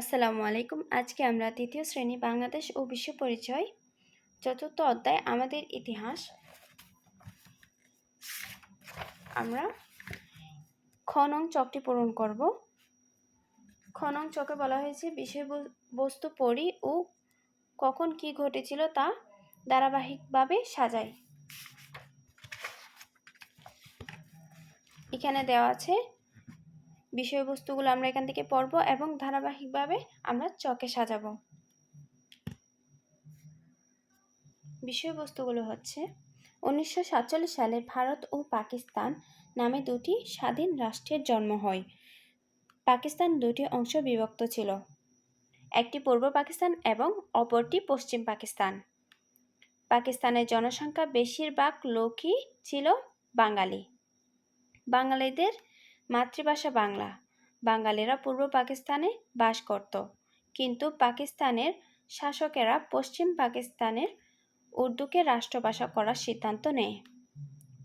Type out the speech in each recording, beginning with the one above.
আসসালামু আলাইকুম। আজকে আমরা তৃতীয় শ্রেণি বাংলাদেশ ও বিশ্ব পরিচয় চতুর্থ অধ্যায় আমাদের ইতিহাস। আমরা খনং চকটি পূরণ করব। খনং চকে বলা হয়েছে, বিষয়বস্তু পড়ি ও কখন কি ঘটেছিল তা ধারাবাহিকভাবে সাজায় এখানে দেওয়া আছে বিষয়বস্তুগুলো আমরা এখান থেকে পড়ব এবং ধারাবাহিকভাবে আমরা চকে সাজাবো। বিষয়বস্তুগুলো হচ্ছে, উনিশশো সাতচল্লিশ সালে ভারত ও পাকিস্তান নামে দুটি স্বাধীন রাষ্ট্রের জন্ম হয়। পাকিস্তান দুটি অংশ বিভক্ত ছিল। একটি পূর্ব পাকিস্তান এবং অপরটি পশ্চিম পাকিস্তান। পাকিস্তানের জনসংখ্যা বেশিরভাগ লোকই ছিল বাঙালি। বাঙালিদের মাতৃভাষা বাংলা। বাঙালিরা পূর্ব পাকিস্তানে বাস করত। কিন্তু পাকিস্তানের শাসকেরা পশ্চিম পাকিস্তানের উর্দুকে রাষ্ট্রভাষা করার সিদ্ধান্ত নেয়।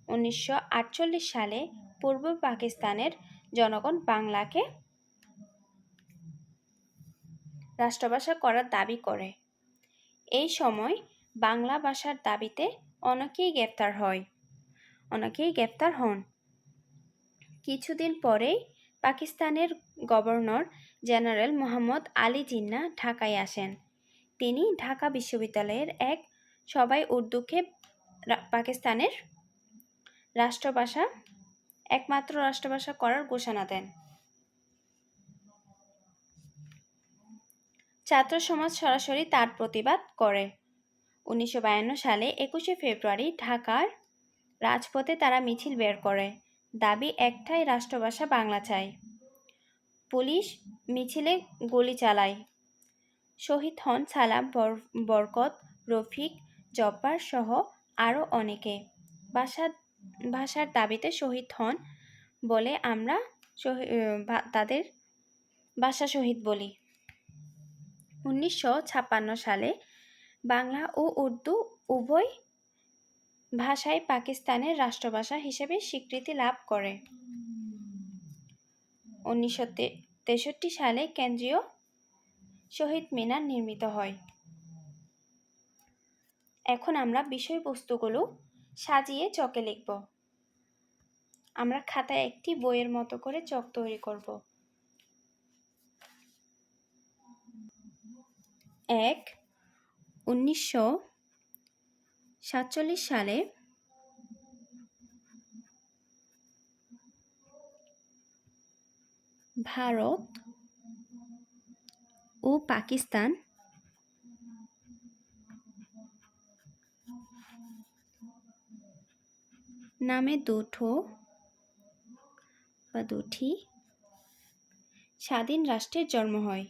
উনিশশো আটচল্লিশ সালে পূর্ব পাকিস্তানের জনগণ বাংলাকে রাষ্ট্রভাষা করার দাবি করে। এই সময় বাংলা ভাষার দাবিতে অনেকেই গ্রেপ্তার হয়। অনেকেই গ্রেপ্তার হন। কিছুদিন পরেই পাকিস্তানের গভর্নর জেনারেল মোহাম্মদ আলী জিন্না ঢাকায় আসেন। তিনি ঢাকা বিশ্ববিদ্যালয়ের এক সবাই উর্দুকে পাকিস্তানের রাষ্ট্রভাষা, একমাত্র রাষ্ট্রভাষা করার ঘোষণা দেন। ছাত্র সমাজ সরাসরি তার প্রতিবাদ করে। উনিশশো বায়ান্ন সালে একুশে ফেব্রুয়ারি ঢাকার রাজপথে তারা মিছিল বের করে। দাবি একটাই রাষ্ট্রভাষা বাংলা চাই। পুলিশ মিছিলে গুলি চালায়। শহীদ হন সালাম বরকত, রফিক, জব্বার সহ আরও অনেকে। ভাষা, ভাষার দাবিতে শহীদ হন বলে আমরা তাদের ভাষা শহীদ বলি। উনিশশো ছাপ্পান্ন সালে বাংলা ও উর্দু উভয় ভাষায় পাকিস্তানের রাষ্ট্রভাষা হিসেবে স্বীকৃতি লাভ করে। উনিশশো তেষট্টি সালে কেন্দ্রীয় শহীদ মিনার নির্মিত হয়। এখন আমরা বিষয়বস্তুগুলো সাজিয়ে চকে লিখব। আমরা খাতায় একটি বইয়ের মতো করে চক তৈরি করব। এক, উনিশশো সাতচল্লিশ সালে ভারত ও পাকিস্তান নামে দুটো বা দুটি স্বাধীন রাষ্ট্রের জন্ম হয়।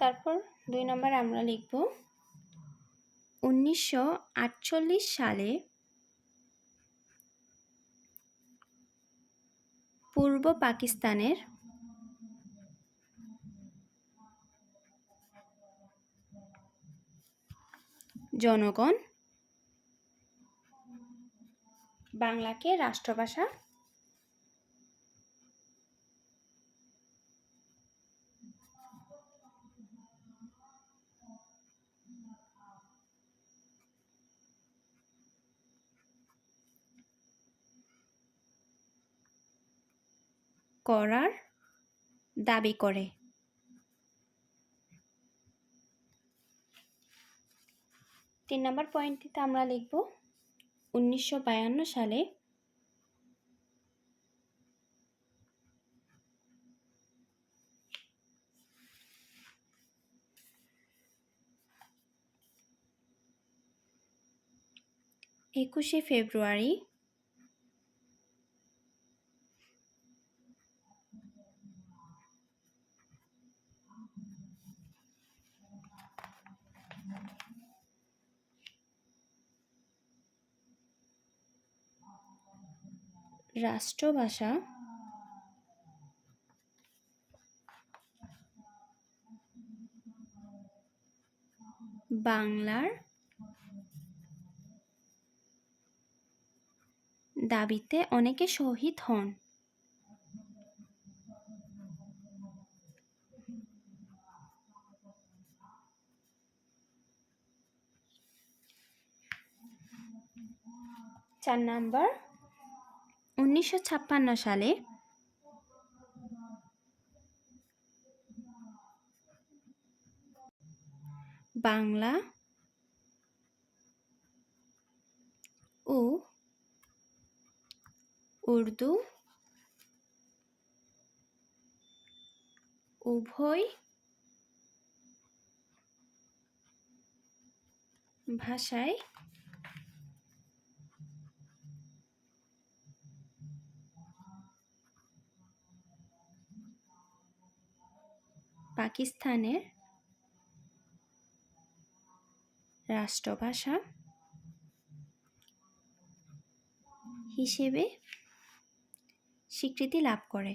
তারপর দুই নম্বরে আমরা লিখব উনিশশো আটচল্লিশ সালে পূর্ব পাকিস্তানের জনগণ বাংলাকে রাষ্ট্রভাষা করার দাবি করে। তিন নম্বর পয়েন্টটিতে আমরা লিখব উনিশশো বায়ান্ন সালে একুশে ফেব্রুয়ারি রাষ্ট্রভাষা বাংলার দাবিতে অনেকে শহীদ হন। চার নাম্বার উনিশশো ছাপ্পান্ন সালে বাংলা ও উর্দু উভয় ভাষায় পাকিস্তানের রাষ্ট্রভাষা হিসেবে স্বীকৃতি লাভ করে।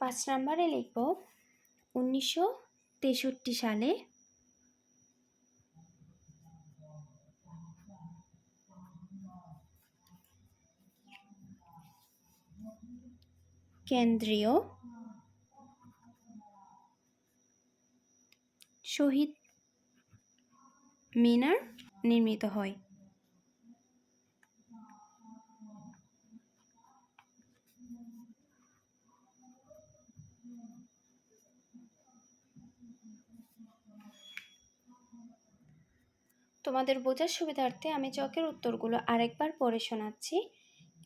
পাঁচ নম্বরে লিখব উনিশশো তেষট্টি সালে কেন্দ্রীয় শহীদ মিনার নির্মিত হয়। তোমাদের বোঝার সুবিধার্থে আমি চকের উত্তরগুলো আরেকবার পড়ে শোনাচ্ছি।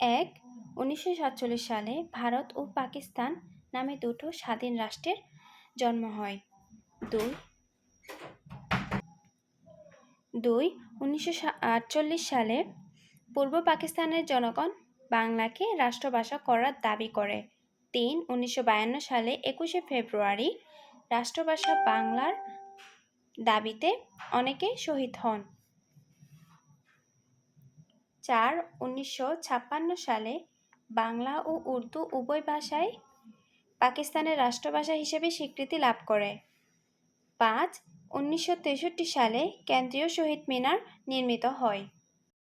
এক, উনিশশো সাতচল্লিশ সালে ভারত ও পাকিস্তান নামে দুটো স্বাধীন রাষ্ট্রের জন্ম হয়। দুই দুই, উনিশশো আটচল্লিশ সালে পূর্ব পাকিস্তানের জনগণ বাংলাকে রাষ্ট্রভাষা করার দাবি করে। তিন, উনিশশো বায়ান্ন সালে একুশে ফেব্রুয়ারি রাষ্ট্রভাষা বাংলার দাবিতে অনেকে শহীদ হন। চার উনিশশো ছাপ্পান্ন সালে বাংলা ও উর্দু উভয় ভাষায় পাকিস্তানের রাষ্ট্রভাষা হিসেবে স্বীকৃতি লাভ করে। পাঁচ উনিশশো তেষট্টি সালে কেন্দ্রীয় শহীদ মিনার নির্মিত হয়।